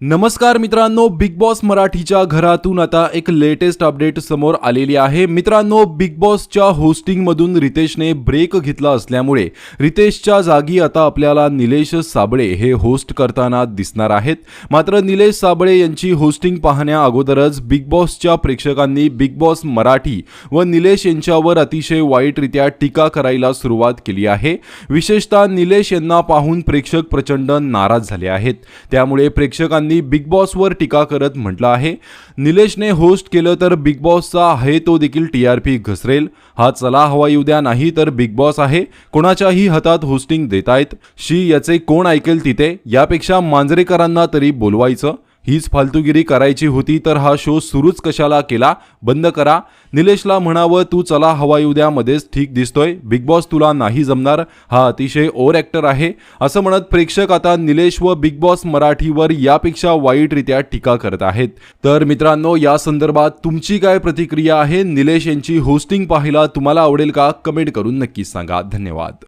नमस्कार मित्रांनो big boss मराठीच्या घरातून आता एक लेटेस्ट अपडेट समोर आलेली आहे. मित्रांनो बिग बॉसच्या होस्टिंगमधून रितेशने ब्रेक घेतला असल्यामुळे रितेशच्या जागी आता आपल्याला निलेश साबळे हे होस्ट करताना दिसणार आहेत. मात्र निलेश साबळे यांची होस्टिंग पाहण्या अगोदरच बिग बॉसच्या प्रेक्षकांनी बिग बॉस मराठी व निलेश यांच्यावर अतिशय वाईटरित्या टीका करायला सुरुवात केली आहे. विशेषतः निलेश यांना पाहून प्रेक्षक प्रचंड नाराज झाले आहेत. त्यामुळे प्रेक्षकांनी बिग बॉसवर टीका करत म्हटलं आहे. निलेशने होस्ट केलं तर बिग बॉसचा आहे तो देखील टी आर पी घसरेल. हा चला हवा येऊ द्या नाही तर बिग बॉस आहे. कोणाच्याही हातात होस्टिंग देतायत. शी याचे कोण ऐकेल तिथे? यापेक्षा मांजरेकरांना तरी बोलवायचं. हीच फालतूगिरी करायची होती तर हा शो सुरूच कशाला केला? बंद करा. निलेशला म्हणावं तू चला हवाई उद्यामध्येच ठीक दिसतोय. बिग बॉस तुला नाही जमणार. हा अतिशय ओव्हर ॲक्टर आहे. असं म्हणत प्रेक्षक आता निलेश व बिग बॉस मराठीवर यापेक्षा वाईटरित्या टीका करत आहेत. तर मित्रांनो या संदर्भात तुमची काय प्रतिक्रिया आहे? निलेश यांची होस्टिंग पाहायला तुम्हाला आवडेल का? कमेंट करून नक्कीच सांगा. धन्यवाद.